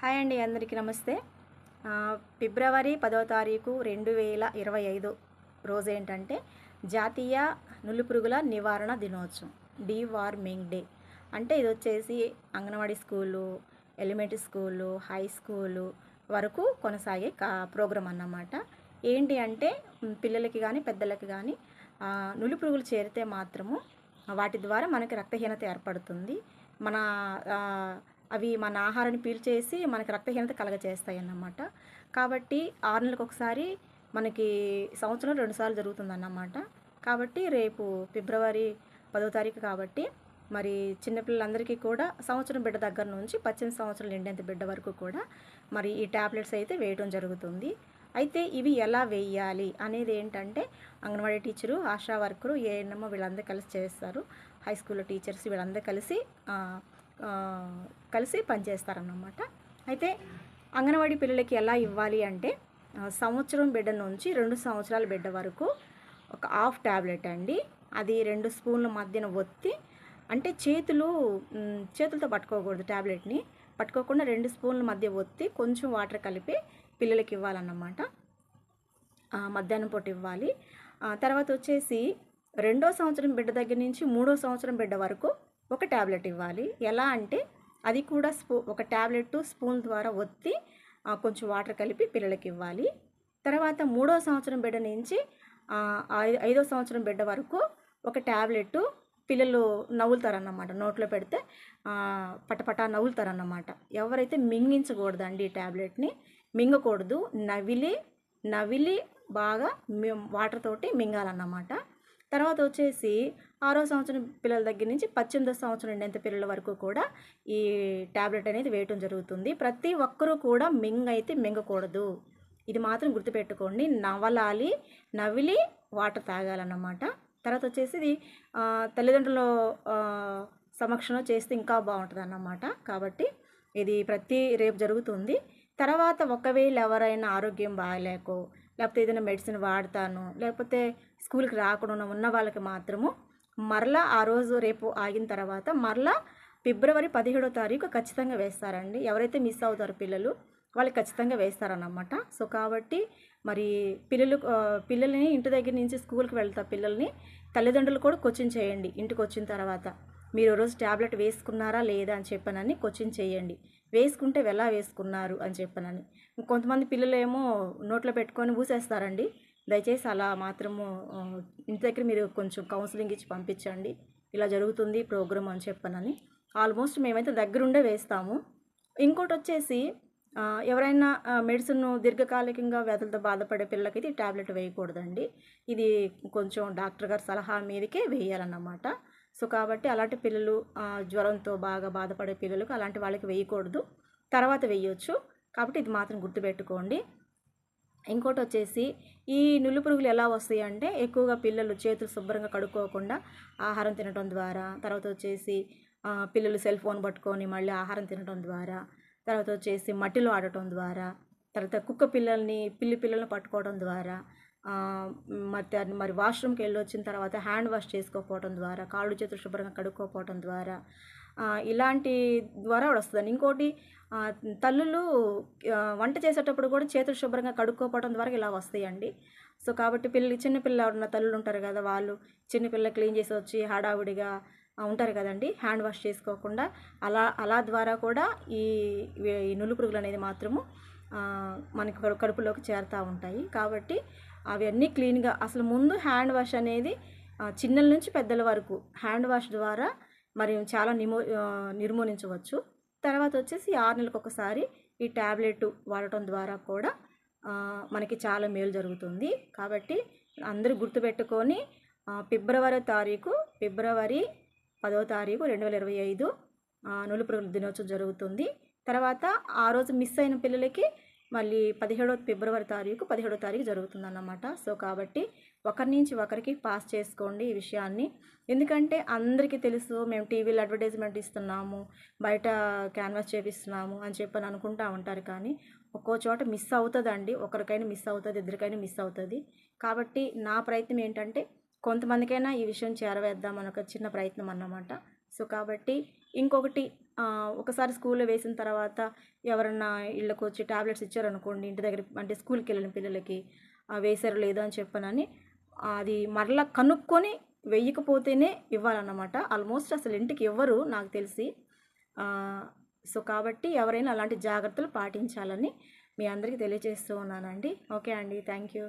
Hi అండి అందరికీ నమస్తే. ఫిబ్రవరి పదవ తారీఖు రెండు వేల ఇరవై ఐదు రోజు ఏంటంటే జాతీయ నులిపురుగుల నివారణ దినోత్సవం డివార్మింగ్ డే. అంటే ఇది వచ్చేసి anganwadi school elementary school high school వరకు కొనసాగే కా ప్రోగ్రాం అన్నమాట. ఏంటి అంటే పిల్లలకి కానీ పెద్దలకి కానీ నులిపురుగులు చేరితే మాత్రము వాటి ద్వారా మనకి రక్తహీనత ఏర్పడుతుంది. మన అవి మన ఆహారాన్ని పీల్చేసి మనకి రక్తహీనత కలగజేస్తాయి అన్నమాట కాబట్టి ఆరు నెలలకు ఒకసారి మనకి సంవత్సరం రెండుసార్లు జరుగుతుంది అన్నమాట కాబట్టి రేపు ఫిబ్రవరి పదో తారీఖు కాబట్టి మరి చిన్నపిల్లలందరికీ కూడా సంవత్సరం బిడ్డ దగ్గర నుంచి పద్దెనిమిది సంవత్సరాలు నిండేంత బిడ్డ వరకు కూడా మరి ఈ ట్యాబ్లెట్స్ అయితే వేయడం జరుగుతుంది. అయితే ఇవి ఎలా వేయాలి అనేది ఏంటంటే anganwadi teacher ASHA worker ANM వీళ్ళందరూ కలిసి చేస్తారు. హై స్కూల్లో టీచర్స్ వీళ్ళందరూ కలిసి కలిసి పనిచేస్తారన్నమాట అయితే అంగన్వాడీ పిల్లలకి ఎలా ఇవ్వాలి అంటే సంవత్సరం బిడ్డ నుంచి రెండు సంవత్సరాల బిడ్డ వరకు ఒక హాఫ్ ట్యాబ్లెట్ అండి. అది రెండు స్పూన్ల మధ్యన ఒత్తి అంటే చేతులు చేతులతో పట్టుకోకూడదు ట్యాబ్లెట్ని పట్టుకోకుండా రెండు స్పూన్ల మధ్య ఒత్తి కొంచెం వాటర్ కలిపి పిల్లలకి ఇవ్వాలన్నమాట. మధ్యాహ్నం పూట ఇవ్వాలి. తర్వాత వచ్చేసి రెండో సంవత్సరం బిడ్డ దగ్గర నుంచి మూడో సంవత్సరం బిడ్డ వరకు ఒక ట్యాబ్లెట్ ఇవ్వాలి. ఎలా అంటే అది కూడా స్పూ ఒక ట్యాబ్లెట్ స్పూన్ ద్వారా ఒత్తి కొంచెం వాటర్ కలిపి పిల్లలకి ఇవ్వాలి. తర్వాత మూడో సంవత్సరం బిడ్డ నుంచి ఐ- ఐదో సంవత్సరం బిడ్డ వరకు ఒక ట్యాబ్లెట్ పిల్లలు నవ్వులుతారన్నమాట. నోట్లో పెడితే పటపటా నవ్వులుతారన్నమాట. ఎవరైతే మింగించకూడదండి ఈ ట్యాబ్లెట్ని మింగకూడదు. నవిలి నవిలి బాగా మి- వాటర్ తోటి మింగాలన్నమాట. తర్వాత వచ్చేసి ఆరో సంవత్సరం పిల్లల దగ్గర నుంచి పద్దెనిమిదో సంవత్సరం నిండేంత పిల్లల వరకు కూడా ఈ ట్యాబ్లెట్ అనేది వేయటం జరుగుతుంది. ప్రతి ఒక్కరూ కూడా మింగ్ అయితే మింగకూడదు. ఇది మాత్రం గుర్తుపెట్టుకోండి. నవలాలి నవిలి వాటర్ తాగాలన్నమాట. తర్వాత వచ్చేసి ఇది తల్లిదండ్రుల సమక్షంలో చేస్తే ఇంకా బాగుంటుంది అన్నమాట కాబట్టి ఇది ప్రతి రేపు జరుగుతుంది. తర్వాత ఒకవేళ ఎవరైనా ఆరోగ్యం బాగాలేకో లేకపోతే ఏదైనా మెడిసిన్ వాడతాను లేకపోతే స్కూల్కి రాకుండా ఉన్న వాళ్ళకి మాత్రము మరలా ఆ రోజు రేపు ఆగిన తర్వాత మరలా ఫిబ్రవరి పదిహేడో తారీఖు ఖచ్చితంగా వేస్తారండి. ఎవరైతే మిస్ అవుతారో పిల్లలు వాళ్ళకి ఖచ్చితంగా వేస్తారన్నమాట. సో కాబట్టి మరి పిల్లలు పిల్లల్ని ఇంటి దగ్గర నుంచి స్కూల్కి వెళ్తా పిల్లల్ని తల్లిదండ్రులు కూడా కోచింగ్ చేయండి. ఇంటికి వచ్చిన తర్వాత. మీరు రోజు ట్యాబ్లెట్ వేసుకున్నారా లేదా అని చెప్పనని క్వశ్చన్ చేయండి. వేసుకుంటే ఎలా వేసుకున్నారు అని చెప్పనని. కొంతమంది పిల్లలు ఏమో నోట్లో పెట్టుకొని ఊసేస్తారండి. దయచేసి అలా మాత్రము ఇంటి దగ్గర మీరు కొంచెం కౌన్సిలింగ్ ఇచ్చి పంపించండి. ఇలా జరుగుతుంది ప్రోగ్రామ్ అని చెప్పనని. ఆల్మోస్ట్ మేమైతే దగ్గరుండే వేస్తాము. ఇంకోటి వచ్చేసి ఎవరైనా మెడిసిన్ దీర్ఘకాలికంగా వ్యాధులతో బాధపడే పిల్లలకైతే ఈ టాబ్లెట్ వేయకూడదండి. ఇది కొంచెం డాక్టర్ గారి సలహా మీదకే వేయాలన్నమాట. సో కాబట్టి అలాంటి పిల్లలు జ్వరంతో బాగా బాధపడే పిల్లలకు అలాంటి వాళ్ళకి వేయకూడదు. తర్వాత వేయొచ్చు. కాబట్టి ఇది మాత్రం గుర్తుపెట్టుకోండి. ఇంకోటి వచ్చేసి ఈ నుల్లు పురుగులు ఎలా వస్తాయి అంటే ఎక్కువగా పిల్లలు చేతులు శుభ్రంగా కడుక్కోకుండా ఆహారం తినడం ద్వారా తర్వాత వచ్చేసి పిల్లలు సెల్ ఫోన్ పట్టుకొని మళ్ళీ ఆహారం తినడం ద్వారా తర్వాత వచ్చేసి మట్టిలో ఆడటం ద్వారా తర్వాత కుక్క పిల్లల్ని పిల్లి పిల్లల్ని పట్టుకోవడం ద్వారా మరి మరి వాష్రూమ్కి వెళ్ళి వచ్చిన తర్వాత హ్యాండ్ వాష్ చేసుకోకపోవడం ద్వారా కాళ్ళు చేతులు శుభ్రంగా కడుక్కోకపోవడం ద్వారా ఇలాంటి ద్వారా వస్తుందండి. ఇంకోటి తల్లులు వంట చేసేటప్పుడు కూడా చేతులు శుభ్రంగా కడుక్కోపోవడం ద్వారా ఇలా వస్తాయండి. సో కాబట్టి పిల్లలు చిన్నపిల్ల ఉన్న తల్లులు ఉంటారు కదా వాళ్ళు చిన్నపిల్ల క్లీన్ చేసి వచ్చి హడావుడిగా ఉంటారు కదండి. హ్యాండ్ వాష్ చేసుకోకుండా అలా అలా ద్వారా కూడా ఈ ఈ నులు పురుగులు అనేది మాత్రము మనకి కడు- కడుపులోకి చేరుతూ ఉంటాయి. కాబట్టి అవన్నీ క్లీన్గా అసలు ముందు హ్యాండ్ వాష్ అనేది చిన్నల నుంచి పెద్దల వరకు హ్యాండ్ వాష్ ద్వారా మరి చాలా నిమో నిర్మూలించవచ్చు. తర్వాత వచ్చేసి ఆరు నెలలకు ఒకసారి ఈ ట్యాబ్లెట్ వాడటం ద్వారా కూడా మనకి చాలా మేలు జరుగుతుంది. కాబట్టి అందరూ గుర్తుపెట్టుకొని ఫిబ్రవరి తారీఖు ఫిబ్రవరి పదో తారీఖు రెండు వేల ఇరవై ఐదు నులుపురుగుల దినోత్సవం జరుగుతుంది. తర్వాత ఆ రోజు మిస్ అయిన పిల్లలకి మళ్ళీ పదిహేడో ఫిబ్రవరి తారీఖు పదిహేడో తారీఖు జరుగుతుందన్నమాట. సో కాబట్టి ఒకరి నుంచి ఒకరికి పాస్ చేసుకోండి ఈ విషయాన్ని. ఎందుకంటే అందరికీ తెలుసు మేము టీవీలో అడ్వర్టైజ్మెంట్ ఇస్తున్నాము బయట క్యాన్వాస్ చేపిస్తున్నాము అని చెప్పని అనుకుంటా ఉంటారు కానీ ఒక్కో చోట మిస్ అవుతుందండి. ఒకరికైనా మిస్ అవుతుంది ఇద్దరికైనా మిస్ అవుతుంది. కాబట్టి నా ప్రయత్నం ఏంటంటే కొంతమందికైనా ఈ విషయం చేరవేద్దామని ఒక చిన్న ప్రయత్నం అన్నమాట. సో కాబట్టి ఇంకొకటి ఒకసారి స్కూల్లో వేసిన తర్వాత ఎవరన్నా ఇళ్ళకి వచ్చి టాబ్లెట్స్ ఇచ్చారనుకోండి ఇంటి దగ్గర అంటే స్కూల్కి వెళ్ళిన పిల్లలకి వేసారో లేదో అని చెప్పనని అది మరలా కనుక్కొని వెయ్యకపోతేనే ఇవ్వాలన్నమాట. ఆల్మోస్ట్ అసలు ఇంటికి ఇవ్వరు నాకు తెలిసి సో కాబట్టి ఎవరైనా అలాంటి జాగ్రత్తలు పాటించాలని మీ అందరికీ తెలియజేస్తూ ఉన్నానండి. ఓకే అండి. Thank you.